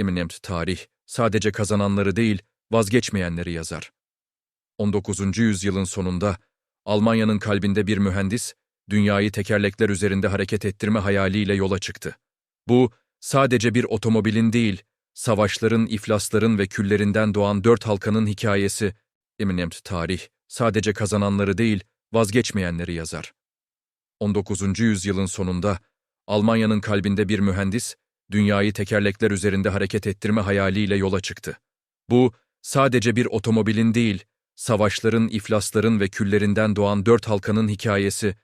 Eminent tarih sadece kazananları değil, vazgeçmeyenleri yazar. 19. yüzyılın sonunda Almanya'nın kalbinde bir mühendis, dünyayı tekerlekler üzerinde hareket ettirme hayaliyle yola çıktı. Bu, sadece bir otomobilin değil, savaşların, iflasların ve küllerinden doğan dört halkanın hikayesi, Eminent tarih sadece kazananları değil, vazgeçmeyenleri yazar. 19. yüzyılın sonunda Almanya'nın kalbinde bir mühendis, dünyayı tekerlekler üzerinde hareket ettirme hayaliyle yola çıktı. Bu, sadece bir otomobilin değil, savaşların, iflasların ve küllerinden doğan dört halkanın hikayesi,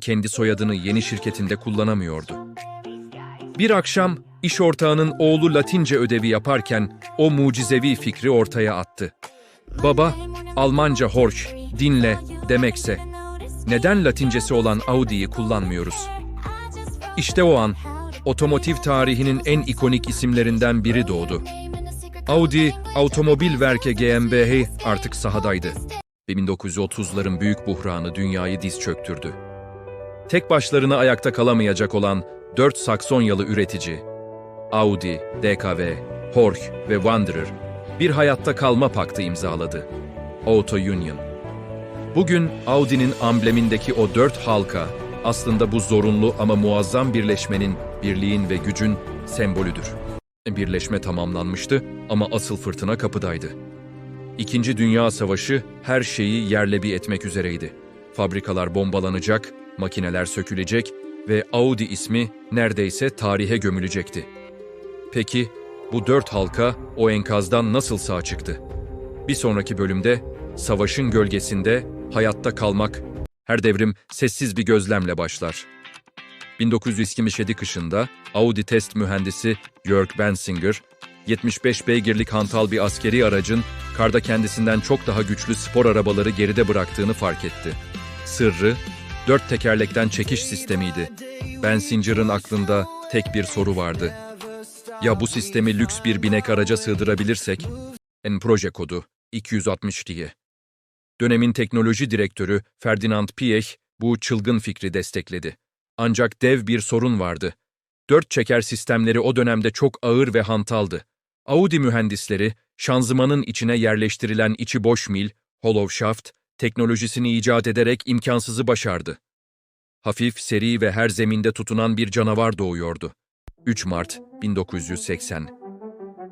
kendi soyadını yeni şirketinde kullanamıyordu. Bir akşam iş ortağının oğlu Latince ödevi yaparken o mucizevi fikri ortaya attı. Baba, Almanca Horch, dinle demekse, neden Latincesi olan Audi'yi kullanmıyoruz? İşte o an, otomotiv tarihinin en ikonik isimlerinden biri doğdu. Audi, Automobil Werke GmbH artık sahadaydı. Ve 1930'ların büyük buhranı dünyayı diz çöktürdü. Tek başlarına ayakta kalamayacak olan dört Saksonyalı üretici, Audi, DKV, Horch ve Wanderer, bir hayatta kalma paktı imzaladı. Auto Union. Bugün Audi'nin amblemindeki o dört halka, aslında bu zorunlu ama muazzam birleşmenin, birliğin ve gücün sembolüdür. Birleşme tamamlanmıştı ama asıl fırtına kapıdaydı. İkinci Dünya Savaşı her şeyi yerle bir etmek üzereydi. Fabrikalar bombalanacak, makineler sökülecek ve Audi ismi neredeyse tarihe gömülecekti. Peki bu dört halka o enkazdan nasıl sağ çıktı? Bir sonraki bölümde savaşın gölgesinde hayatta kalmak her devrim sessiz bir gözlemle başlar. 1927 kışında Audi test mühendisi Jörg Bensinger, 75 beygirlik hantal bir askeri aracın karda kendisinden çok daha güçlü spor arabaları geride bıraktığını fark etti. Sırrı, dört tekerlekten çekiş sistemiydi. Bensinger'ın aklında tek bir soru vardı. Ya bu sistemi lüks bir binek araca sığdırabilirsek? En proje kodu 260 diye. Dönemin teknoloji direktörü Ferdinand Piech bu çılgın fikri destekledi. Ancak dev bir sorun vardı. Dört çeker sistemleri o dönemde çok ağır ve hantaldı. Audi mühendisleri, şanzımanın içine yerleştirilen içi boş mil, hollow shaft, teknolojisini icat ederek imkansızı başardı. Hafif, seri ve her zeminde tutunan bir canavar doğuyordu. 3 Mart 1980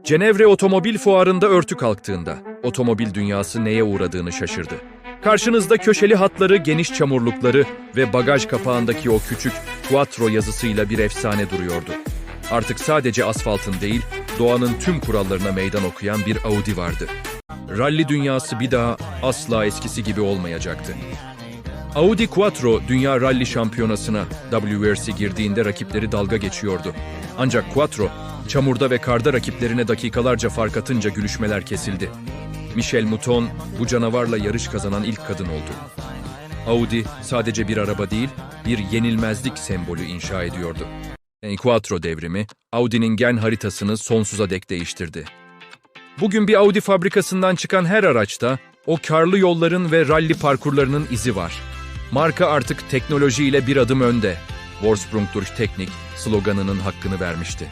Cenevre Otomobil Fuarı'nda örtü kalktığında otomobil dünyası neye uğradığını şaşırdı. Karşınızda köşeli hatları, geniş çamurlukları ve bagaj kapağındaki o küçük Quattro yazısıyla bir efsane duruyordu. Artık sadece asfaltın değil, doğanın tüm kurallarına meydan okuyan bir Audi vardı. Rally dünyası bir daha asla eskisi gibi olmayacaktı. Audi Quattro Dünya Rally Şampiyonası'na WRC girdiğinde rakipleri dalga geçiyordu. Ancak Quattro, çamurda ve karda rakiplerine dakikalarca fark atınca gülüşmeler kesildi. Michel Mouton bu canavarla yarış kazanan ilk kadın oldu. Audi sadece bir araba değil, bir yenilmezlik sembolü inşa ediyordu. E, Quattro devrimi, Audi'nin gen haritasını sonsuza dek değiştirdi. Bugün bir Audi fabrikasından çıkan her araçta o karlı yolların ve ralli parkurlarının izi var. Marka artık teknolojiyle bir adım önde. Vorsprung durch Technik sloganının hakkını vermişti.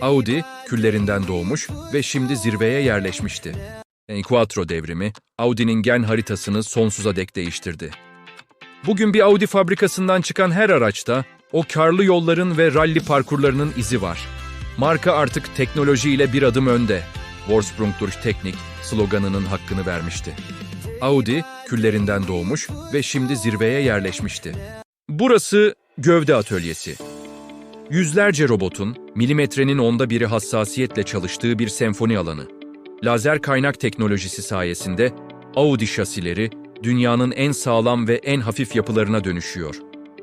Audi küllerinden doğmuş ve şimdi zirveye yerleşmişti. E, Quattro devrimi, Audi'nin gen haritasını sonsuza dek değiştirdi. Bugün bir Audi fabrikasından çıkan her araçta o karlı yolların ve ralli parkurlarının izi var. Marka artık teknolojiyle bir adım önde. Vorsprung durch Technik sloganının hakkını vermişti. Audi küllerinden doğmuş ve şimdi zirveye yerleşmişti. Burası gövde atölyesi. Yüzlerce robotun milimetrenin onda biri hassasiyetle çalıştığı bir senfoni alanı. Lazer kaynak teknolojisi sayesinde Audi şasileri dünyanın en sağlam ve en hafif yapılarına dönüşüyor.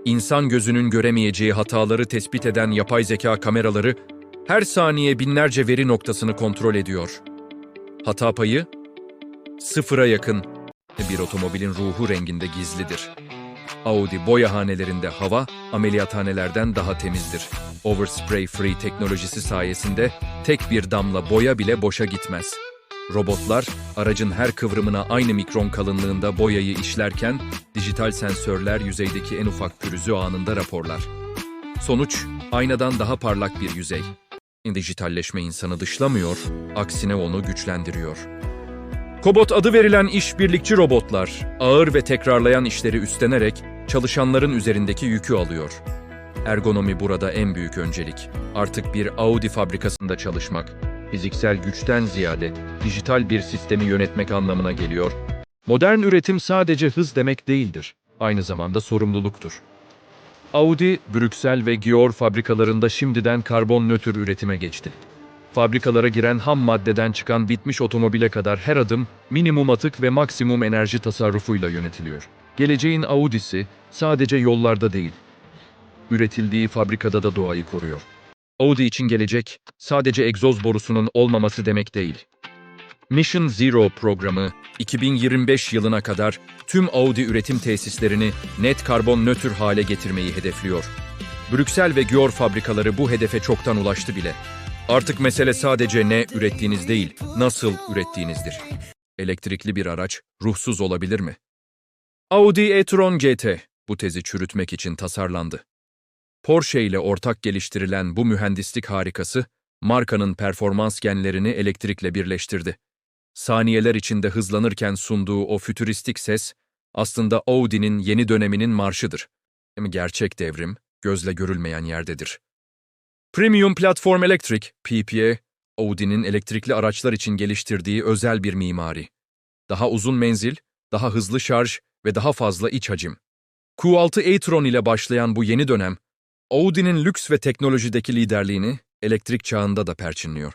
İnsan gözünün göremeyeceği hataları tespit eden yapay zeka kameraları her saniye binlerce veri noktasını kontrol ediyor. Hata payı sıfıra yakın bir otomobilin ruhu renginde gizlidir. Audi boyahanelerinde hava ameliyathanelerden daha temizdir. Overspray Free teknolojisi sayesinde tek bir damla boya bile boşa gitmez. Robotlar aracın her kıvrımına aynı mikron kalınlığında boyayı işlerken dijital sensörler yüzeydeki en ufak pürüzü anında raporlar. Sonuç aynadan daha parlak bir yüzey. Dijitalleşme insanı dışlamıyor, aksine onu güçlendiriyor. Kobot adı verilen işbirlikçi robotlar, ağır ve tekrarlayan işleri üstlenerek çalışanların üzerindeki yükü alıyor. Ergonomi burada en büyük öncelik. Artık bir Audi fabrikasında çalışmak, fiziksel güçten ziyade dijital bir sistemi yönetmek anlamına geliyor. Modern üretim sadece hız demek değildir. Aynı zamanda sorumluluktur. Audi, Brüksel ve Gior fabrikalarında şimdiden karbon nötr üretime geçti. Fabrikalara giren ham maddeden çıkan bitmiş otomobile kadar her adım minimum atık ve maksimum enerji tasarrufuyla yönetiliyor. Geleceğin Audi'si sadece yollarda değil, üretildiği fabrikada da doğayı koruyor. Audi için gelecek sadece egzoz borusunun olmaması demek değil. Mission Zero programı 2025 yılına kadar tüm Audi üretim tesislerini net karbon nötr hale getirmeyi hedefliyor. Brüksel ve Gior fabrikaları bu hedefe çoktan ulaştı bile. Artık mesele sadece ne ürettiğiniz değil, nasıl ürettiğinizdir. Elektrikli bir araç ruhsuz olabilir mi? Audi e-tron GT bu tezi çürütmek için tasarlandı. Porsche ile ortak geliştirilen bu mühendislik harikası, markanın performans genlerini elektrikle birleştirdi. Saniyeler içinde hızlanırken sunduğu o fütüristik ses, aslında Audi'nin yeni döneminin marşıdır. Gerçek devrim, gözle görülmeyen yerdedir. Premium Platform Electric, PPE, Audi'nin elektrikli araçlar için geliştirdiği özel bir mimari. Daha uzun menzil, daha hızlı şarj ve daha fazla iç hacim. Q6 e-tron ile başlayan bu yeni dönem, Audi'nin lüks ve teknolojideki liderliğini elektrik çağında da perçinliyor.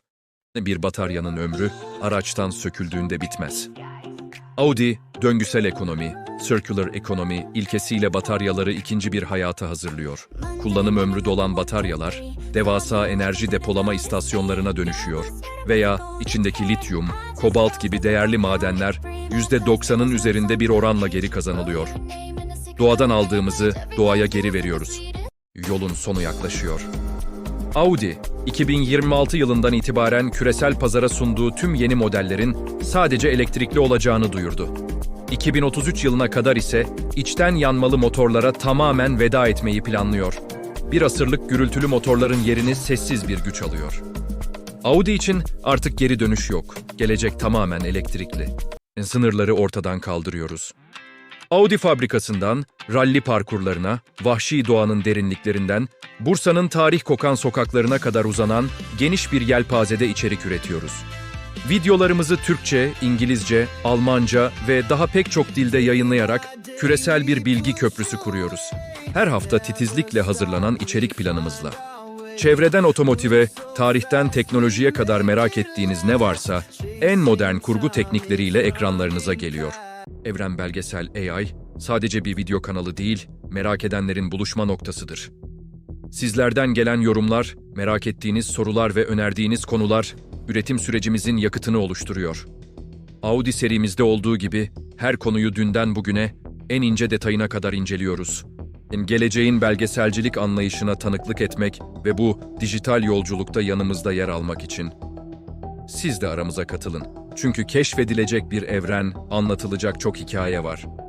Bir bataryanın ömrü araçtan söküldüğünde bitmez. Audi, döngüsel ekonomi, circular economy ilkesiyle bataryaları ikinci bir hayata hazırlıyor. Kullanım ömrü dolan bataryalar, devasa enerji depolama istasyonlarına dönüşüyor veya içindeki lityum, kobalt gibi değerli madenler %90'ın üzerinde bir oranla geri kazanılıyor. Doğadan aldığımızı doğaya geri veriyoruz. Yolun sonu yaklaşıyor. Audi, 2026 yılından itibaren küresel pazara sunduğu tüm yeni modellerin sadece elektrikli olacağını duyurdu. 2033 yılına kadar ise içten yanmalı motorlara tamamen veda etmeyi planlıyor. Bir asırlık gürültülü motorların yerini sessiz bir güç alıyor. Audi için artık geri dönüş yok. Gelecek tamamen elektrikli. Sınırları ortadan kaldırıyoruz. Audi fabrikasından, ralli parkurlarına, vahşi doğanın derinliklerinden, Bursa'nın tarih kokan sokaklarına kadar uzanan geniş bir yelpazede içerik üretiyoruz. Videolarımızı Türkçe, İngilizce, Almanca ve daha pek çok dilde yayınlayarak küresel bir bilgi köprüsü kuruyoruz. Her hafta titizlikle hazırlanan içerik planımızla. Çevreden otomotive, tarihten teknolojiye kadar merak ettiğiniz ne varsa en modern kurgu teknikleriyle ekranlarınıza geliyor. Evren Belgesel AI sadece bir video kanalı değil, merak edenlerin buluşma noktasıdır. Sizlerden gelen yorumlar, merak ettiğiniz sorular ve önerdiğiniz konular üretim sürecimizin yakıtını oluşturuyor. Audi serimizde olduğu gibi her konuyu dünden bugüne en ince detayına kadar inceliyoruz. Geleceğin belgeselcilik anlayışına tanıklık etmek ve bu dijital yolculukta yanımızda yer almak için. Siz de aramıza katılın. Çünkü keşfedilecek bir evren, anlatılacak çok hikaye var.